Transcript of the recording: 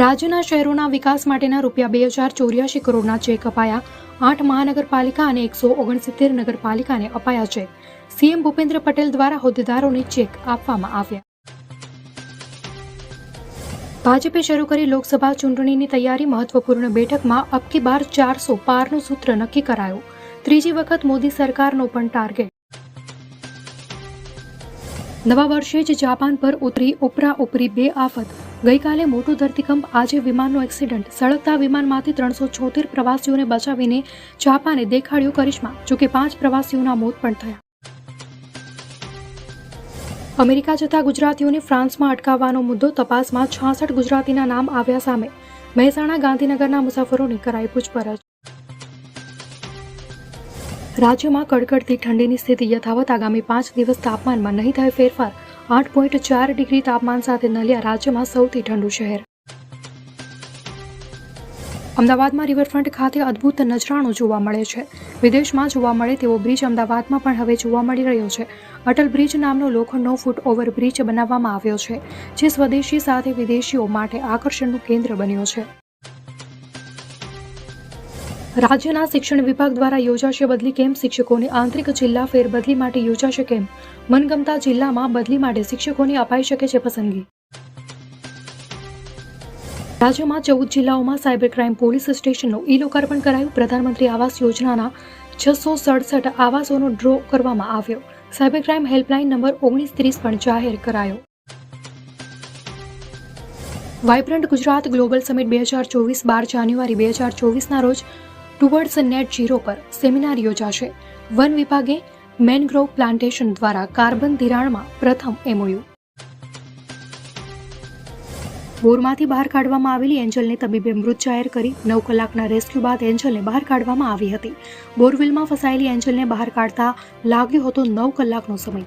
રાજ્યના શહેરોના વિકાસ માટેના રૂપિયા બે હજાર ચોર્યાસી કરોડના ચેક અપાયા. આઠ મહાનગરપાલિકા અને એકસો ઓગણસિત્તેર નગરપાલિકાને અપાયા છે. સીએમ ભૂપેન્દ્ર પટેલ દ્વારા હોદ્દેદારોને ચેક આપવામાં આવ્યા. ભાજપે શરૂ કરી લોકસભા ચૂંટણીની તૈયારી મહત્વપૂર્ણ બેઠકમાં અબકી બાર ચારસો પારનું સૂત્ર નક્કી કરાયું. ત્રીજી વખત મોદી સરકારનો પણ ટાર્ગેટ. નવા વર્ષે જ જાપાન પર ઉતરી ઉપરા ઉપરી બે આફત. ગઈકાલે મોટું ધરતીકંપ, આજે વિમાનનો એક્સિડન્ટ. સળગતા વિમાનમાંથી ત્રણસો છોતેર પ્રવાસીઓને બચાવીને જાપાને દેખાડ્યો કરિશ્મા, જોકે પાંચ પ્રવાસીઓના મોત પણ થયા. અમેરિકા જતા ગુજરાતીઓને ફ્રાન્સમાં અટકાવવાનો મુદ્દો તપાસમાં છાસઠ ગુજરાતીના નામ આવ્યા સામે. મહેસાણા ગાંધીનગરના મુસાફરોની કરાઈ પૂછપરછ. રાજ્યમાં કડકડતી ઠંડીની સ્થિતિ યથાવત આગામી પાંચ દિવસ તાપમાનમાં નહીં થાય ફેરફાર. આઠ પોઈન્ટ ચાર ડિગ્રી તાપમાન સાથે નલિયા રાજ્યમાં સૌથી ઠંડુ શહેર. અમદાવાદમાં રિવરફ્રન્ટ ખાતે અદ્ભુત નજરાણો જોવા મળે છે. વિદેશમાં જોવા મળે તેવો બ્રિજ અમદાવાદમાં પણ હવે જોવા મળી રહ્યો છે. અટલ બ્રિજ નામનો લોખંડનો ફૂટ ઓવર બ્રિજ બનાવવામાં આવ્યો છે, જે સ્વદેશી સાથે વિદેશીઓ માટે આકર્ષણનું કેન્દ્ર બન્યો છે. રાજ્યના શિક્ષણ વિભાગ દ્વારા યોજાશે બદલી કેમ્પ શિક્ષકોની આંતરિક જિલ્લા ફેરબદલી માટે યોજાશે કેમ્પ મનગમતા જિલ્લામાં બદલી માટે શિક્ષકોની અપાઈ શકે છે પસંદગી. રાજ્યમાં ચૌદ જિલ્લાઓમાં સાયબર ક્રાઇમ પોલીસ સ્ટેશનનું ઈ લોકાર્પણ કરાયું. પ્રધાનમંત્રી આવાસ યોજનાના છસો સડસઠ આવાસોનો ડ્રો કરવામાં આવ્યો. સાયબર ક્રાઇમ હેલ્પલાઇન નંબર ઓગણીસ ત્રીસ પણ જાહેર કરાયો. વાઇબ્રન્ટ ગુજરાત ગ્લોબલ સમિટ બે હજાર ચોવીસ બાર જાન્યુઆરી બે હજાર ચોવીસના રોજ ટુવર્ડ્સ નેટ ઝીરો પર સેમિનાર યોજાશે. વન વિભાગે મેનગ્રોવ પ્લાન્ટેશન દ્વારા કાર્બન ધિરાણમાં પ્રથમ એમઓયુ. બોરમાંથી બહાર કાઢવામાં આવેલી એન્જલને તબીબે મૃત જાહેર કરી. નવ કલાકના રેસ્ક્યુ બાદ એન્જલને બહાર કાઢવામાં આવી હતી. બોરવેલમાં ફસાયેલી એન્જલને બહાર કાઢતા લાગ્યો હતો નવ કલાકનો સમય.